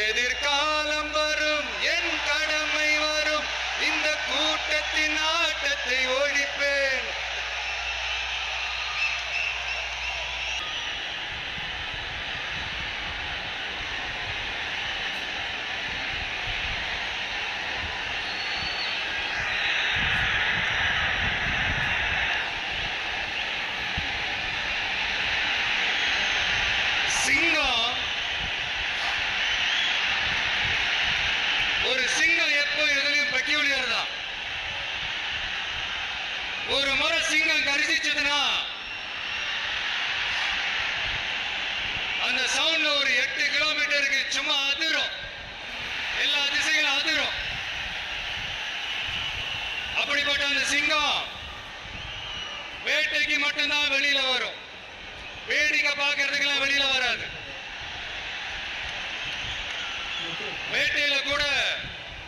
எதிர்காலம் வரும் என் கடமை வரும் இந்த கூட்டத்தின் ஆட்டத்தை ஒழிப்பேன் சிங்கம் ஒரு சிங்கம் எப்போ எதுலையும் பெக்யூலியர் தான் ஒரு முறை சிங்கம் கரிசிச்சதுன்னா அந்த சவுண்ட் ஒரு எட்டு கிலோமீட்டருக்கு சும்மா அதிரும். எல்லா திசைகளும் அதிரும். அப்படிப்பட்ட அந்த சிங்கம் வேட்டைக்கு மட்டும்தான் வெளியில வரும். வேடிக்கை பார்க்கறதுக்கெல்லாம் வெளியில வராது. வேட்டையில கூட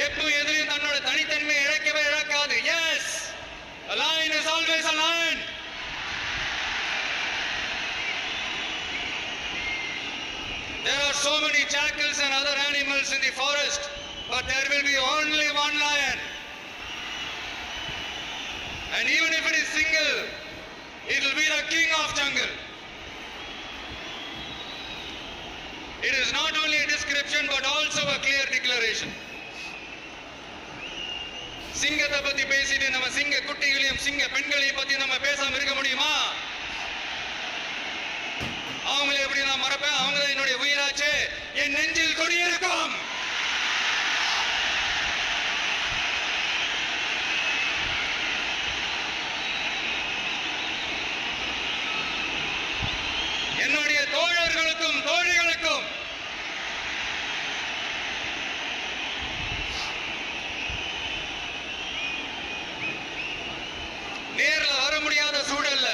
எப்போ எதிரையும் தன்னோட தனித்தன்மை இழக்கவே இழக்காது yes A is always always. There are so many jackals and other animals in the forest, but there will be only one lion. And even if it is single, it will be the king of jungle. It is not only a description but also a clear declaration. சிங்கத்தை பத்தி பேசிட்டு நம்ம சிங்க குட்டிகளையும் சிங்க பெண்களையும் பத்தி நம்ம பேசாம இருக்க முடியுமா? அவங்களை எப்படி நான் மறப்பேன்? அவங்க என்னுடைய உயிராச்சு. என் நெஞ்சில் கொடியிருக்கும் என்னுடைய தோழர்களுக்கும் தோழிகளுக்கும் நேர்ல வர முடியாத சூழல்ல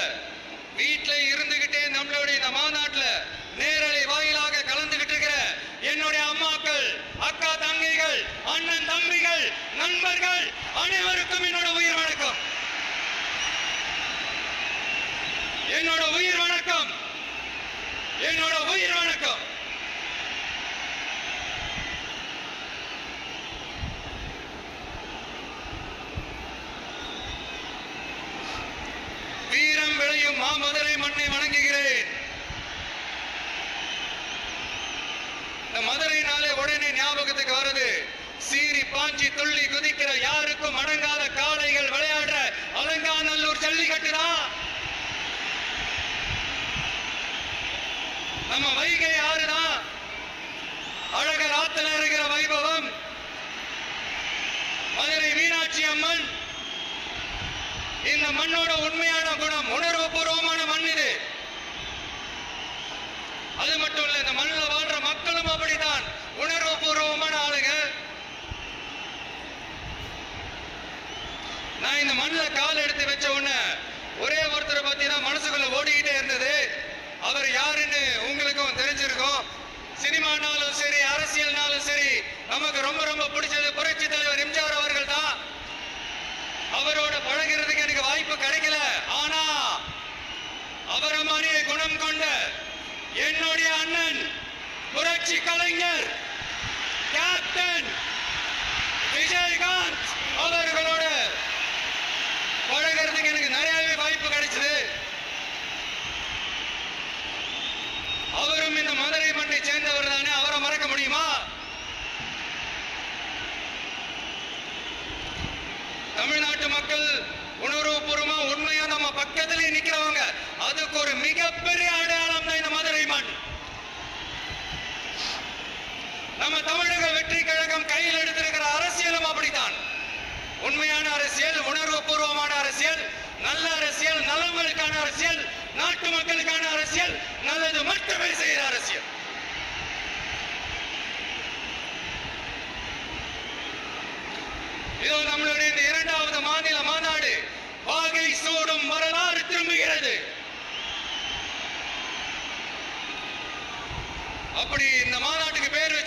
வீட்ல இருந்துகிட்டே நம்மளுடைய இந்த மாநாட்டுல நேரலை வாயிலாக கலந்துகிட்டு இருக்கிற என்னுடைய அம்மாக்கள் அக்கா தங்கைகள் அண்ணன் தம்பிகள் நண்பர்கள் அனைவருக்கும் என்னோட உயிர் வணக்கம் என்னோட உயிர் வணக்கம் என்னோட உயிர் வணக்கம் வீரம் விளையும் மாமதுரை மண்ணை வணங்குகிறேன் இந்த மதுரைனாலே உடனே ஞாபகத்துக்கு வருது. சீரி பாஞ்சி துள்ளி குதிக்கிற யாருக்கும் அடங்காத காளைகள் விளையாடுற அலங்காநல்லூர் ஜல்லிக்கட்டு தான். நம்ம வைகை ஆறுதான் அழகர் ஆத்துல இருக்கிற வைபவம். மதுரை மீனாட்சி அம்மன். இந்த மண்ணோட உண்மையான குணம் உணர்வு பூர்வமான மண் இது. அது மட்டும் இல்ல இந்த மண்ணில் வாழ்ற மக்களும் அப்படித்தான் உணர்வு பூர்வமான ஆளுங்க நான் இந்த மண்ணில் கால் எடுத்து வச்ச உடனே ஒரே ஒருத்தரை பத்தி தான் மனசுக்குள்ள ஓடிக்கிட்டே இருந்தது. அவர் யாருன்னு உங்களுக்கும் தெரிஞ்சிருக்கும். சினிமானாலும் சரி அரசியல்னாலும் சரி நமக்கு ரொம்ப ரொம்ப பிடிச்சது புரட்சி தலைவர் எம்ஜிஆர் அவர்கள் தான் அவரோட பழகிறதுக்கு எனக்கு வாய்ப்பு கிடைக்கல. ஆனா அவரை மாதிரியே குணம் கொண்ட என்னுடைய அண்ணன் புரட்சி கலைஞர் கேப்டன் விஜயகாந்த் எனக்கு நிறையவே வாய்ப்பு கிடைச்சது. அவரும் இந்த மதுரை மண்ணை சேர்ந்தவர் தானே அவரை மறக்க முடியுமா? தமிழ்நாட்டு மக்கள் உணர்வுபூர்வமா உண்மையா நம்ம பக்கத்திலே நிக்கிறவங்க அதுக்கு ஒரு மிகப்பெரிய அடையாளம் தான் இந்த மதுரை மண். நம்ம தமிழக வெற்றி கழகம் கையில் எடுத்திருக்கிற அரசியலும் அப்படித்தான். உண்மையான அரசியல். நல்ல அரசியல் நலன்களுக்கான அரசியல் நாட்டு மக்களுக்கான அரசியல் நல்லது மட்டுமே செய்கிற அரசியல். இதோ நம்மளுடைய இந்த இரண்டாவது மாநில மாநாடு வாகை சூடும் வரலாறு திரும்புகிறது. அப்படி இந்த மாநாட்டுக்கு பேர்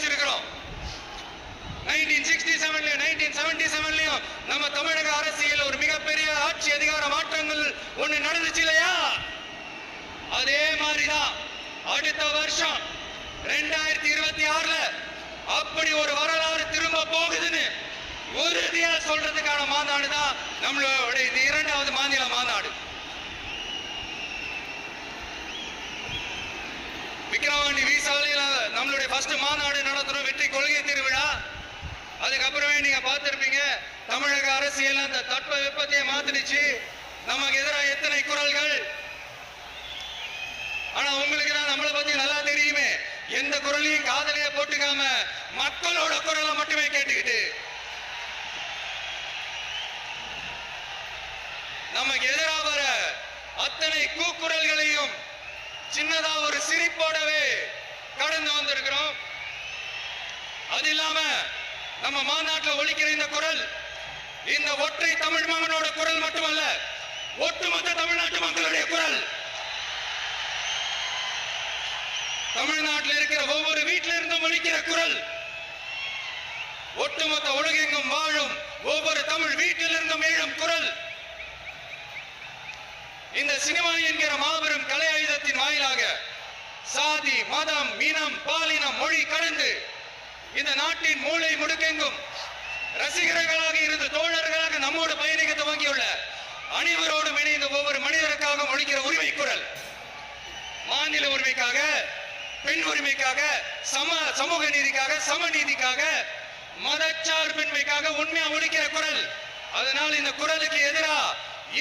நைன்டீன் சிக்ஸ்டி செவன்லயும் நைன்டீன் செவன்டி செவன்லயும் நம்ம தமிழக அரசியல் ஒரு மிகப்பெரிய ஆட்சி அதிகார மாற்றங்கள் ஒண்ணு நடந்துச்சு இல்லையா? அதே மாதிரிதான் அடுத்த வருஷம் ரெண்டாயிரத்தி இருபத்தி ஆறுல அப்படி ஒரு வரலாறு திரும்ப போகுதுன்னு உறுதியா சொல்றதுக்கான மாநாடு தான் நம்மளோட இந்த இரண்டாவது மாநில மாநாடு. விக்கிரவாண்டி விசாலையில் நம்மளுடைய ஃபர்ஸ்ட் மாநாடு நடத்துறோம் வெற்றி கொள்கை திருவிழா. அதுக்கப்புறமே நீங்க பார்த்திருப்பீங்க தமிழக அரசியல் அந்த தட்ப வெப்பத்தையே மாத்திடுச்சு. நமக்கு எதிராக எத்தனை குரல்கள்? ஆனா உங்களுக்கு தான் நம்மளை பத்தி நல்லா தெரியுமே. எந்த குரலையும் காதலிய போட்டுக்காம மக்களோட குரலை மட்டுமே கேட்டுக்கிட்டு. நமக்கு எதிராக வர அத்தனை கூக்குரல்களையும் சின்னதா ஒரு சிரிப்போடவே கடந்து வந்திருக்கிறோம். அது இல்லாம நம்ம மாநாட்டில் ஒழிக்கிற இந்த குரல் இந்த ஒற்றை தமிழ் மகனோட குரல் மட்டுமல்ல ஒட்டுமொத்த தமிழ்நாட்டு மக்களுடைய குரல். தமிழ்நாட்டில் இருக்கிற ஒவ்வொரு வீட்டில இருந்தும் ஒழிக்கிற குரல் ஒட்டுமொத்த உலகெங்கும் வாழும் ஒவ்வொரு தமிழ் வீட்டிலிருந்தும் எழும் குரல். இந்த சினிமா என்கிற மாபெரும் கலை ஆயுதத்தின் வாயிலாக சாதி மதம் இனம் பாலினம் மொழி கடந்து இந்த நாட்டின் மூளை முடுக்கெங்கும் ரசிகர்களாக இருந்து தோழர்களாக நம்மோடு பயணிக்க துவங்கியுள்ள அனைவரோடும் இணைந்த ஒவ்வொரு மனிதருக்காக ஒழிக்கிற உரிமை குரல். மாநில உரிமைக்காக பெண் உரிமைக்காக சம சமூக நீதிக்காக சமநீதிக்காக மதச்சார்பின்மைக்காக உண்மையா ஒழிக்கிற குரல். அதனால் இந்த குரலுக்கு எதிரா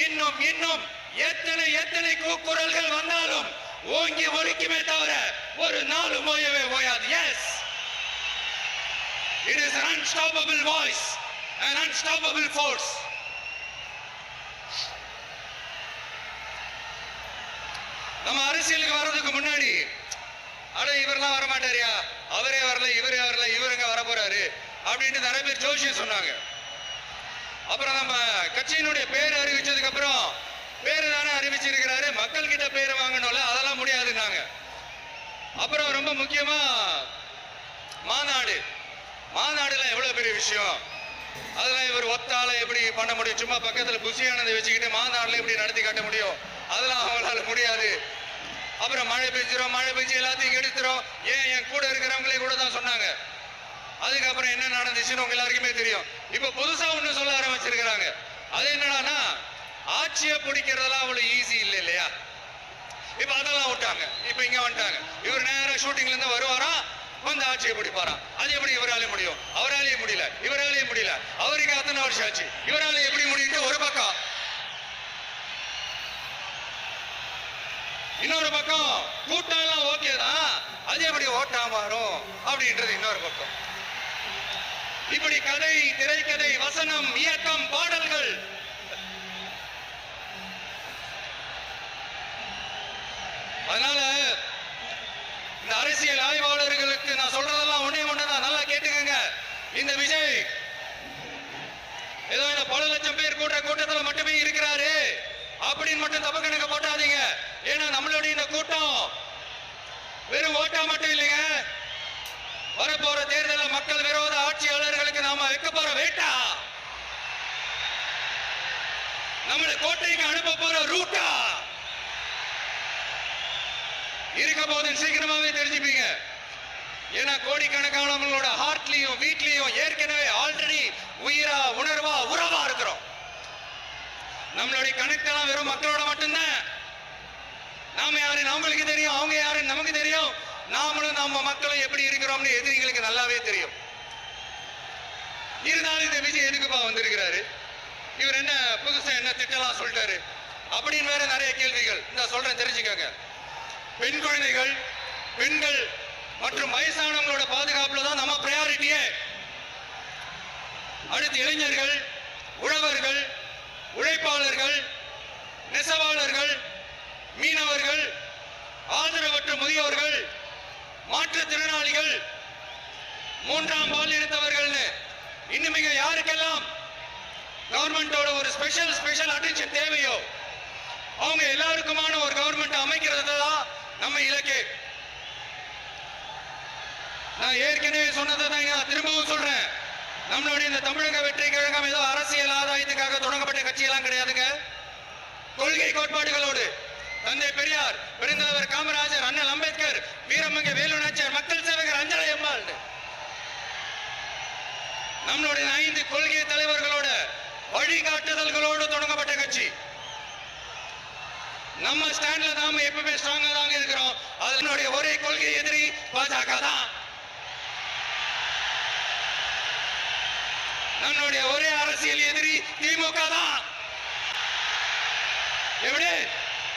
இன்னும் இன்னும் எத்தனை எத்தனை கூக்குரல்கள் வந்தாலும் ஓங்கி ஒழிக்குமே தவிர ஒரு நாள் ஓயவே ஓயாது. Yes It is an unstoppable voice an unstoppable force. நம்ம அரசியலுக்கு வர்றதுக்கு முன்னாடி அட இவரெல்லாம் வர மாட்டாரியா அவரே வரல இவரே வரல இவருங்க வர போறாரு அப்படின்ட்டு நிறைய பேர் ஜோஷியம் சொன்னாங்க. அப்புறம் நம்ம கட்சியினுடைய பேர் அறிவிச்சதுக்கு அப்புறம் பேரு தானே அறிவிச்சிருக்கிறாரு. மக்கள் கிட்ட பேர் வாங்கணும்ல அதெல்லாம் முடியாதுன்னாங்க. அப்புறம் ரொம்ப முக்கியமா மாநாடு. மாநாடுல எவ்வளவு பெரிய விஷயம்? அதெல்லாம் இவர் ஒத்தால எப்படி பண்ண முடியும்? சும்மா பக்கத்துல புசியானதை வச்சுக்கிட்டு மாநாடுல எப்படி நடத்தி காட்ட முடியும்? அதெல்லாம் அவங்களால முடியாது. அப்புறம் மழை பெஞ்சிரும் மழை பெஞ்சு எல்லாத்தையும் எடுத்துரும் ஏன் என் கூட இருக்கிறவங்களே கூட தான் சொன்னாங்க. அதுக்கப்புறம் என்ன நடந்துச்சுன்னு உங்க எல்லாருக்குமே தெரியும். இப்ப புதுசா ஒண்ணு சொல்ல ஆரம்பிச்சிருக்கிறாங்க. அது என்னடான்னா ஆட்சியை பிடிக்கிறதெல்லாம் அவ்வளவு ஈஸி இல்லை இல்லையா? இப்ப அதெல்லாம் விட்டாங்க. இப்ப இங்க வந்துட்டாங்க. இவர் நேராக ஷூட்டிங்ல இருந்து வருவாரா வந்து ஆட்சியை பிடிப்பாரா அது எப்படி இவராலே முடியும்? அவராலேயே முடியல. இவராலேயே முடியல. அவருக்கு அத்தனை வருஷம் ஆச்சு. இவராலே எப்படி முடியுது ஒரு பக்கம். இன்னொரு பக்கம் கூட்டம் எல்லாம் ஓகே தான். அது எப்படி ஓட்டா மாறும்? அப்படின்றது இன்னொரு பக்கம். இப்படி கதை திரைக்கதை வசனம் இயக்கம் பாடல்கள் அதனால இந்த அரசியல் ஆய்வாளர்களுக்கு நான் சொல்றதெல்லாம் ஒண்ணே ஒண்ணுதான் நல்லா கேட்டுக்கங்க இந்த விஜய் ஏதோ இந்த கூட்டுற கூட்ட கூட்டத்துல மட்டுமே இருக்கிறாரு. அப்படின்னு மட்டும் தப்பு கணக்கு போட்டாதீங்க. ஏன்னா நம்மளுடைய இந்த கூட்டம் வெறும் ஓட்டா மட்டும் இல்லைங்க. வரப்போற தேர்தலில் மக்கள் விரோத ஆட்சியாளர்களுக்கு நாம வைக்க போற வேட்டா. நம்மளை கோட்டைக்கு அனுப்ப போற ரூட்டா. இருக்க போது சீக்கிரமாவே தெரிஞ்சுப்பீங்க. ஏன்னா கோடிக்கணக்கானவங்களோட ஹார்ட்லயும் வீட்லயும் ஏற்கனவே ஆல்ரெடி உயிரா உணர்வா உறவா இருக்கிறோம். நம்மளுடைய கனெக்ட் எல்லாம் வெறும் மக்களோட மட்டும்தான். நாம யாரு? நம்மளுக்கு தெரியும். அவங்க யாருன்னு நமக்கு தெரியும். நாமளும் நம்ம மக்களும் எப்படி இருக்கிறோம்னு எதிரிகளுக்கு நல்லாவே தெரியும். இருந்தாலும் இந்த விஜய் எதுக்குப்பா வந்திருக்கிறாரு? இவர் என்ன புதுசா என்ன திட்டலாம் சொல்லிட்டாரு? அப்படின்னு வேற நிறைய கேள்விகள். இந்த சொல்றேன் தெரிஞ்சுக்கோங்க. பெண் குழந்தைகள் பெண்கள் மற்றும் வயசானவங்களோட பாதுகாப்புல தான் நம்ம ப்ரையாரிட்டியே அடுத்து இளைஞர்கள் உழவர்கள் உழைப்பாளர்கள் நெசவாளர்கள் மீனவர்கள் ஆதரவற்ற முதியோர்கள் மாற்றுத்திறனாளிகள் மூன்றாம் பாலினத்தவர்கள்னு இன்னும் இங்க யாருக்கெல்லாம் கவர்மெண்டோட ஒரு ஸ்பெஷல் ஸ்பெஷல் அட்டென்ஷன் தேவையோ அவங்க எல்லாருக்குமான ஒரு கவர்மெண்ட் அமைக்கிறது தான் நம்ம இலக்கு. நான் ஏற்கனவே சொன்னதை தான் நான் திரும்பவும் சொல்றேன். நம்மளுடைய இந்த தமிழக வெற்றி கழகம் ஏதோ அரசியல் ஆதாயத்துக்காக தொடங்கப்பட்ட கட்சியெல்லாம் கிடையாதுங்க. கொள்கை கோட்பாடுகளோடு தந்தை பெரியார் பெருந்தலைவர் காமராஜர் அண்ணல் அம்பேத்கர் வீரமங்க வேலுநாச்சியார் மக்கள் சேவகர் அஞ்சலை அம்மாள். நம்மளுடைய ஐந்து கொள்கை தலைவர்களோட வழிகாட்டுதல்களோடு தொடங்கப்பட்ட கட்சி. நம்ம ஸ்டாண்ட்ல நாம எப்பவுமே ஸ்ட்ராங்கா தாங்க இருக்கிறோம். அதனுடைய ஒரே கொள்கை எதிரி பாஜக தான். நம்மளுடைய ஒரே அரசியல் எதிரி திமுக தான். எப்படி?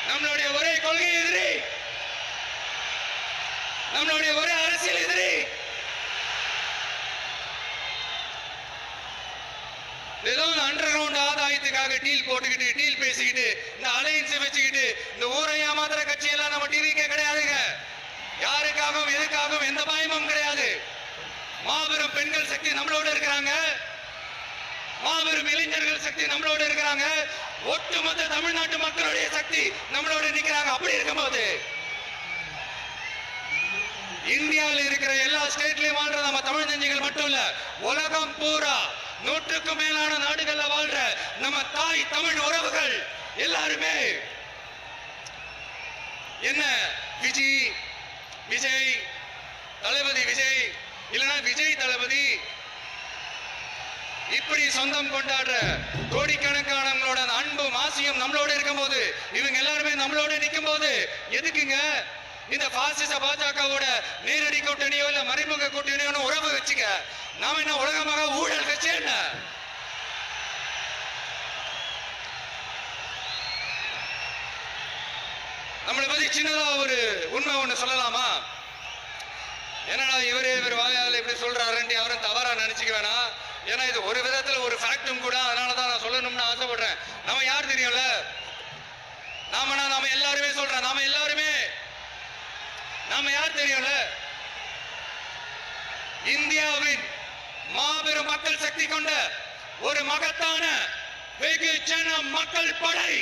நம்மளுடைய ஒரே கொள்கை எதிரி. நம்மளுடைய ஒரே அரசியல் எதிரி. ஏதோ அண்டர் கிரவுண்ட் ஆதாயத்துக்காக டீல் போட்டுக்கிட்டு டீல் பேசிக்கிட்டு இந்த அலையன்ஸ் வச்சுக்கிட்டு இந்த ஊரை ஏமாத்துற கட்சியெல்லாம் நம்ம டிவிக்கே கிடையாதுங்க. யாருக்காகவும் எதுக்காகவும் எந்த பயமும் கிடையாது. மாபெரும் பெண்கள் சக்தி நம்மளோட இருக்கிறாங்க. மாபெரும் இளைஞர்கள் சக்தி நம்மளோட இருக்கிறாங்க. ஒட்டுமொத்த தமிழ்நாட்டு மக்களுடைய சக்தி நம்மளோட நிக்கிறாங்க அப்படி இருக்கும்போது இந்தியாவில் இருக்கிற எல்லா ஸ்டேட்லயும் வாழ்ற நம்ம தமிழ் நெஞ்சுகள் மட்டும் இல்ல உலகம் பூரா நூற்றுக்கு மேலான நாடுகள்ல வாழ்ற நம்ம தாய் தமிழ் உறவுகள் எல்லாருமே என்ன? விஜய் விஜய் தளபதி விஜய். இல்லைன்னா விஜய் தளபதி இப்படி சொந்தம் கொண்டாடுற கோடிக்கணக்கானவங்களோட நம்மளோட அன்பும் ஆசையும் நம்மளோட இருக்கும்போது இவங்க எல்லாருமே நம்மளோட நிற்கும் போது எதுக்குங்க? இந்த பாசிச பாஜகவோட நேரடி கூட்டணியோ இல்ல மறைமுக கூட்டணியோ உறவு வச்சுக்க. நாம என்ன உலகமாக ஊழல் கட்சி என்ன? நம்மளை பத்தி சின்னதா ஒரு உண்மை ஒண்ணு சொல்லலாமா? என்னடா இவரே இவர் வாயால் இப்படி சொல்றாருன்ட்டு யாரும் தவறா நினைச்சுக்க வேணாம் ஏன்னா இது ஒரு விதத்துல ஒரு ஃபேக்டும் கூட அதனாலதான் நான் சொல்லணும்னு ஆசைப்படுறேன். நம்ம யார் தெரியும்ல? நாம நாம எல்லாருமே சொல்றேன் நாம எல்லாருமே. நாம யார் தெரியும்ல? இந்தியாவின் மாபெரும் மக்கள் சக்தி கொண்ட ஒரு மகத்தான வெகு ஜன மக்கள் படை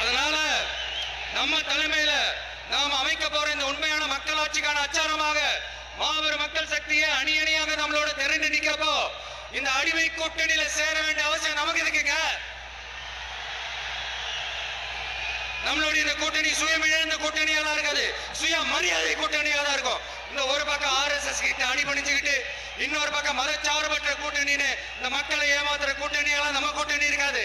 அதனால நம்ம தலைமையில நாம் அமைக்க போற இந்த உண்மையான மக்களாட்சிக்கான அச்சாரமாக மாபெரும் மக்கள் சக்தியை அணி அணியாக நம்மளோட திரண்டு நிக்கப்போ இந்த அடிமை கூட்டணியில சேர வேண்டிய அவசியம் நமக்கு இருக்குங்க நம்மளுடைய இந்த கூட்டணி சுயமிழந்த கூட்டணியா இருக்காது. சுய மரியாதை கூட்டணியா தான் இருக்கும். இந்த ஒரு பக்கம் ஆர்எஸ்எஸ் கிட்ட அடிபணிச்சுக்கிட்டு இன்னொரு பக்கம் மதச்சார்பற்ற கூட்டணின்னு இந்த மக்களை ஏமாத்துற கூட்டணியெல்லாம் நம்ம கூட்டணி இருக்காது.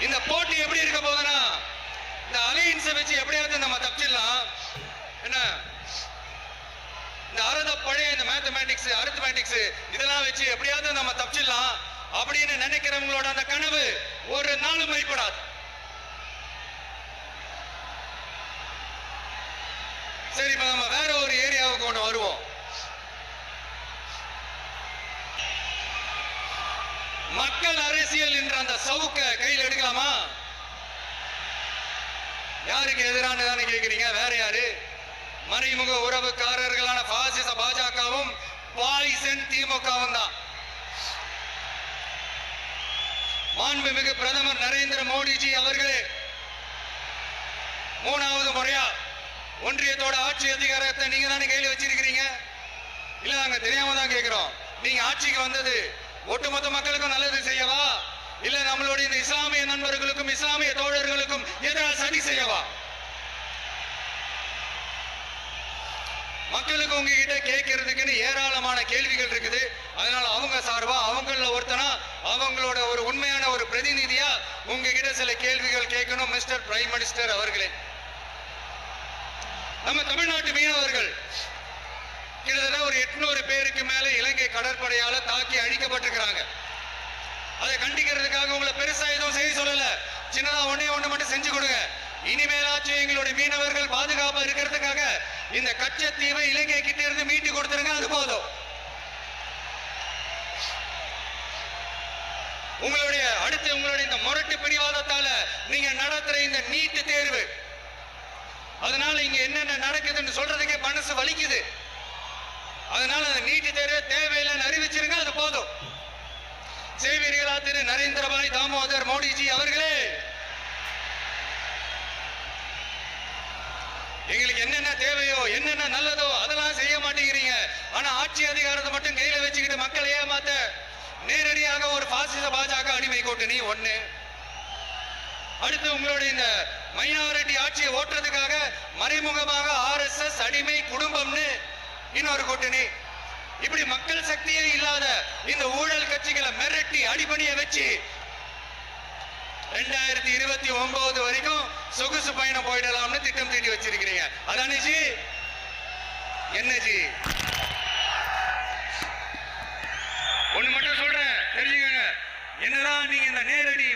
இந்த போட்டி எப்படி இருக்க போகுதுன்னா இந்த அலையன்ஸை வச்சு எப்படியாவது நம்ம தப்பிச்சிடலாம். என்ன? இந்த அறுத பழைய இந்த மேத்தமேட்டிக்ஸ் அரித்மேட்டிக்ஸ் இதெல்லாம் வச்சு எப்படியாவது நம்ம தப்பிச்சிடலாம் அப்படின்னு நினைக்கிறவங்களோட அந்த கனவு ஒரு நாளும் மைப்படாது சரி இப்ப நம்ம வேற ஒரு ஏரியாவுக்கு ஒண்ணு வருவோம் மக்கள் அரசியல் என்ற அந்த சவுக்க கையில் எடுக்கலாமா? யாருக்கு எதிரானதான்னு கேக்குறீங்க? வேற யாரு? மறைமுக உறவுக்காரர்களான பாசிச பாஜகவும் பாய்சன் திமுகவும் தான். மாண்புமிகு பிரதமர் நரேந்திர மோடிஜி அவர்களே மூணாவது முறையா ஒன்றியத்தோட ஆட்சி அதிகாரத்தை நீங்க தானே கையில் வச்சிருக்கிறீங்க? இல்ல நாங்க தெரியாம தான் கேட்கிறோம் நீங்க ஆட்சிக்கு வந்தது ஒட்டுமொத்த மக்களுக்கும் நல்லது செய்யவா? இல்ல நம்மளுடைய இந்த இஸ்லாமிய நண்பர்களுக்கும் இஸ்லாமிய தோழர்களுக்கும் எதிராக சதி செய்யவா? மக்களுக்கு உங்ககிட்ட கேட்கறதுக்குன்னு ஏராளமான கேள்விகள் இருக்குது. அதனால அவங்க சார்பா அவங்கள ஒருத்தனா அவங்களோட ஒரு உண்மையான ஒரு பிரதிநிதியா உங்ககிட்ட சில கேள்விகள் கேட்கணும் மிஸ்டர் பிரைம் மினிஸ்டர் அவர்களே. நம்ம தமிழ்நாட்டு மீனவர்கள் கிட்டத்தட்ட ஒரு எட்நூறு பேருக்கு மேல இலங்கை கடற்படையால தாக்கி அழிக்கப்பட்டிருக்கிறாங்க. அதை கண்டிக்கிறதுக்காக உங்களை பெருசா எதுவும் செய்ய சொல்லல. சின்னதா ஒன்னே ஒண்ணு மட்டும் செஞ்சு கொடுங்க. இனிமேலாச்சும் எங்களுடைய மீனவர்கள் பாதுகாப்பா இருக்கிறதுக்காக இந்த கச்சத்தீவை இலங்கை கிட்ட இருந்து மீட்டு கொடுத்துருங்க அது போதும். உங்களுடைய அடுத்து உங்களுடைய இந்த முரட்டு பிடிவாதத்தால நீங்க நடத்துற இந்த நீட்டு தேர்வு. அதனால இங்க என்னென்ன நடக்குதுன்னு சொல்றதுக்கே மனசு வலிக்குது. அதனால அந்த நீட்டு தேர்வு தேவையில்லைன்னு அறிவிச்சிருங்க அது போதும். செய்வீர்களா திரு நரேந்திரபாய் தாமோதர் மோடிஜி அவர்களே. எங்களுக்கு என்னென்ன தேவையோ என்னென்ன நல்லதோ அதெல்லாம் செய்ய மாட்டேங்கிறீங்க. ஆனா ஆட்சி அதிகாரத்தை மட்டும் கையில வச்சுக்கிட்டு மக்களை ஏமாத்த நேரடியாக ஒரு பாசிச பாஜக அடிமை கூட்டணி ஒண்ணு. அடுத்து உங்களுடைய இந்த மைனாரிட்டி ஆட்சியை ஓட்டுறதுக்காக மறைமுகமாக ஆர்எஸ்எஸ் அடிமை குடும்பம்னு இன்னொரு கூட்டணி. இப்படி மக்கள் சக்தியே இல்லாத இந்த ஊழல் கட்சிகளை மிரட்டி அடிபணிய வச்சு ரெண்டாயிரத்தி இருபத்தி ஒன்பது வரைக்கும் சொகுசு பயணம் போயிடலாம்னு திட்டம் தீட்டி வச்சிருக்கிறீங்க. அதானே ஜி? என்ன ஜி? ஒண்ணு மட்டும் சொல்றேன். தெரிஞ்சுக்கங்க. என்னதான் நீங்க இந்த நேரடி